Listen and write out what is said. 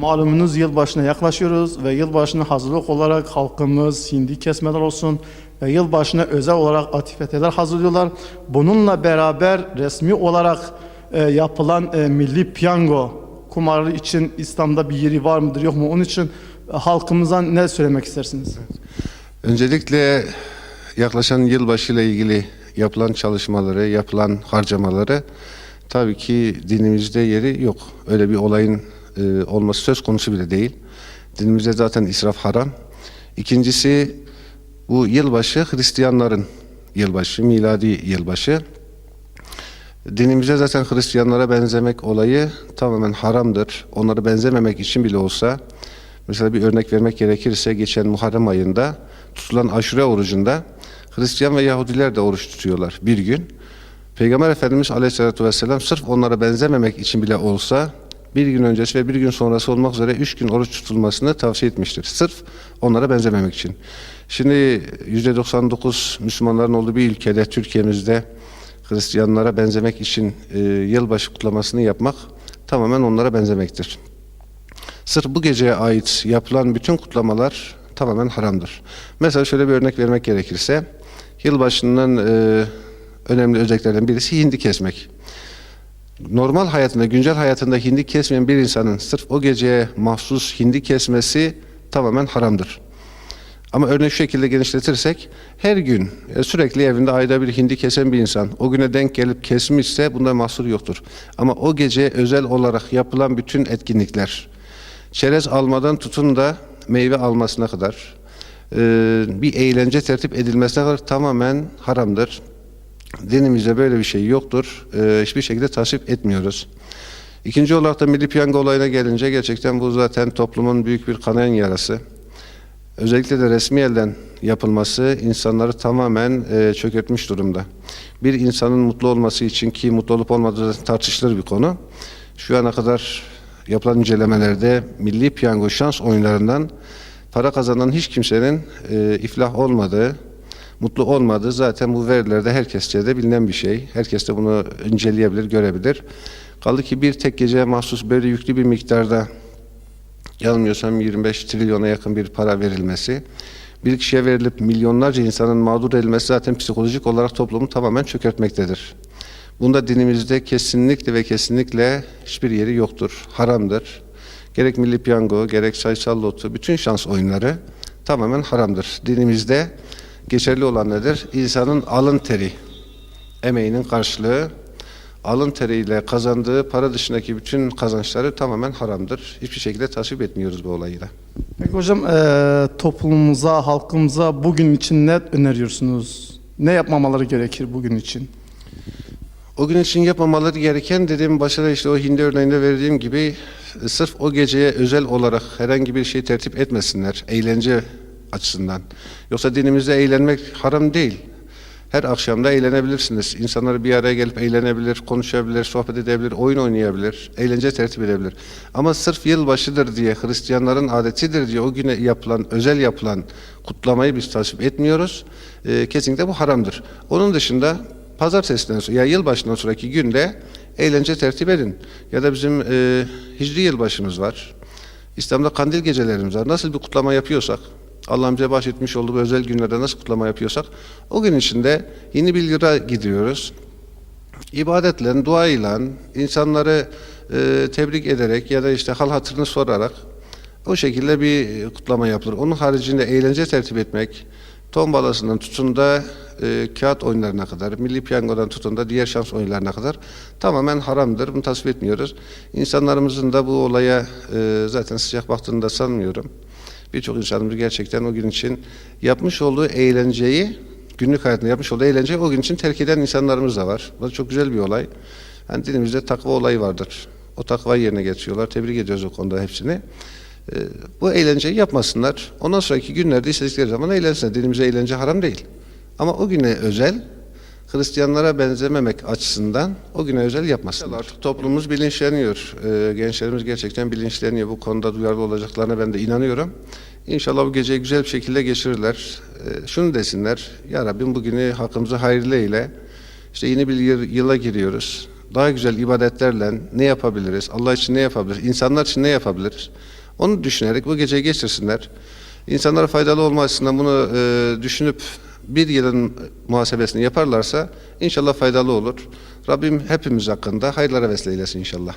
Malumunuz yılbaşına yaklaşıyoruz ve yılbaşına hazırlık olarak halkımız hindi kesmeler olsun ve yılbaşına özel olarak aktiviteler hazırlıyorlar. Bununla beraber resmi olarak e, yapılan e, milli piyango kumarı için İslam'da bir yeri var mıdır yok mu? Onun için e, halkımıza ne söylemek istersiniz? Öncelikle yaklaşan yılbaşı ile ilgili yapılan çalışmaları, yapılan harcamaları tabii ki dinimizde yeri yok. Öyle bir olayın e, olması söz konusu bile değil. Dinimizde zaten israf haram. İkincisi bu yılbaşı Hristiyanların yılbaşı, miladi yılbaşı. Dinimizde zaten Hristiyanlara benzemek olayı tamamen haramdır. Onlara benzememek için bile olsa mesela bir örnek vermek gerekirse geçen Muharrem ayında tutulan aşure orucunda Hristiyan ve Yahudiler de oruç tutuyorlar bir gün. Peygamber Efendimiz Aleyhisselatü Vesselam sırf onlara benzememek için bile olsa bir gün öncesi ve bir gün sonrası olmak üzere üç gün oruç tutulmasını tavsiye etmiştir. Sırf onlara benzememek için. Şimdi %99 Müslümanların olduğu bir ülkede, Türkiye'mizde Hristiyanlara benzemek için e, yılbaşı kutlamasını yapmak tamamen onlara benzemektir. Sırf bu geceye ait yapılan bütün kutlamalar tamamen haramdır. Mesela şöyle bir örnek vermek gerekirse, yılbaşının e, önemli özelliklerinden birisi hindi kesmek. Normal hayatında, güncel hayatında hindi kesmeyen bir insanın sırf o geceye mahsus hindi kesmesi tamamen haramdır. Ama örneği şu şekilde genişletirsek her gün e, sürekli evinde ayda bir hindi kesen bir insan o güne denk gelip kesmişse bunda mahsur yoktur. Ama o gece özel olarak yapılan bütün etkinlikler çerez almadan tutun da meyve almasına kadar e, bir eğlence tertip edilmesine kadar tamamen haramdır. Dinimizde böyle bir şey yoktur. E, hiçbir şekilde tasvip etmiyoruz. İkinci olarak da milli piyango olayına gelince gerçekten bu zaten toplumun büyük bir kanayan yarası. Özellikle de resmi elden yapılması insanları tamamen e, çökertmiş durumda. Bir insanın mutlu olması için ki mutlu olup olmadığı tartışılır bir konu. Şu ana kadar yapılan incelemelerde milli piyango şans oyunlarından para kazanan hiç kimsenin e, iflah olmadığı, mutlu olmadığı zaten bu verilerde herkesçe de bilinen bir şey. Herkes de bunu inceleyebilir, görebilir. Kaldı ki bir tek geceye mahsus böyle yüklü bir miktarda yanılmıyorsam 25 trilyona yakın bir para verilmesi, bir kişiye verilip milyonlarca insanın mağdur edilmesi zaten psikolojik olarak toplumu tamamen çökertmektedir. Bunda dinimizde kesinlikle ve kesinlikle hiçbir yeri yoktur, haramdır. Gerek milli piyango, gerek sayısal loto, bütün şans oyunları tamamen haramdır. Dinimizde geçerli olan nedir? İnsanın alın teri, emeğinin karşılığı, alın teriyle kazandığı para dışındaki bütün kazançları tamamen haramdır. Hiçbir şekilde tasvip etmiyoruz bu olayı da. Peki hocam e, toplumumuza, halkımıza bugün için ne öneriyorsunuz? Ne yapmamaları gerekir bugün için? O gün için yapmamaları gereken dediğim başta işte o hindi örneğinde verdiğim gibi e, sırf o geceye özel olarak herhangi bir şey tertip etmesinler eğlence açısından. Yoksa dinimizde eğlenmek haram değil. Her akşamda eğlenebilirsiniz. İnsanlar bir araya gelip eğlenebilir, konuşabilir, sohbet edebilir, oyun oynayabilir, eğlence tertip edebilir. Ama sırf yılbaşıdır diye, Hristiyanların adetidir diye o güne yapılan, özel yapılan kutlamayı biz tasvip etmiyoruz. Ee, kesinlikle bu haramdır. Onun dışında pazartesinden sonra ya yılbaşından sonraki günde eğlence tertip edin. Ya da bizim e, hicri yılbaşımız var. İslam'da kandil gecelerimiz var. Nasıl bir kutlama yapıyorsak, Allah'ın bize bahşetmiş olduğu özel günlerde nasıl kutlama yapıyorsak, o gün içinde yeni bir yıla gidiyoruz. İbadetle, duayla, insanları e, tebrik ederek ya da işte hal hatırını sorarak o şekilde bir kutlama yapılır. Onun haricinde eğlence tertip etmek, tombalasından tutun da e, kağıt oyunlarına kadar, milli piyangodan tutun da diğer şans oyunlarına kadar tamamen haramdır. Bunu tasvip etmiyoruz. İnsanlarımızın da bu olaya e, zaten sıcak baktığını da sanmıyorum. Birçok insanımız gerçekten o gün için yapmış olduğu eğlenceyi, günlük hayatında yapmış olduğu eğlenceyi o gün için terk eden insanlarımız da var. Bu da çok güzel bir olay. Yani dinimizde takva olayı vardır. O takvayı yerine getiriyorlar. Tebrik ediyoruz o konuda hepsini. Ee, bu eğlenceyi yapmasınlar. Ondan sonraki günlerde istedikleri zaman eğlensinler. Dinimize eğlence haram değil. Ama o güne özel Hristiyanlara benzememek açısından o güne özel yapmasınlar. Artık toplumumuz bilinçleniyor. Ee, gençlerimiz gerçekten bilinçleniyor. Bu konuda duyarlı olacaklarına ben de inanıyorum. İnşallah bu geceyi güzel bir şekilde geçirirler. Ee, şunu desinler, Ya Rabbim bugünü hakkımızı hayırlı eyle. İşte yeni bir yıl- yıla giriyoruz. daha güzel ibadetlerle ne yapabiliriz, Allah için ne yapabiliriz, insanlar için ne yapabiliriz? Onu düşünerek bu gece geçirsinler. İnsanlara faydalı olma açısından bunu e, düşünüp bir yılın muhasebesini yaparlarsa inşallah faydalı olur. Rabbim hepimiz hakkında hayırlara vesile eylesin inşallah.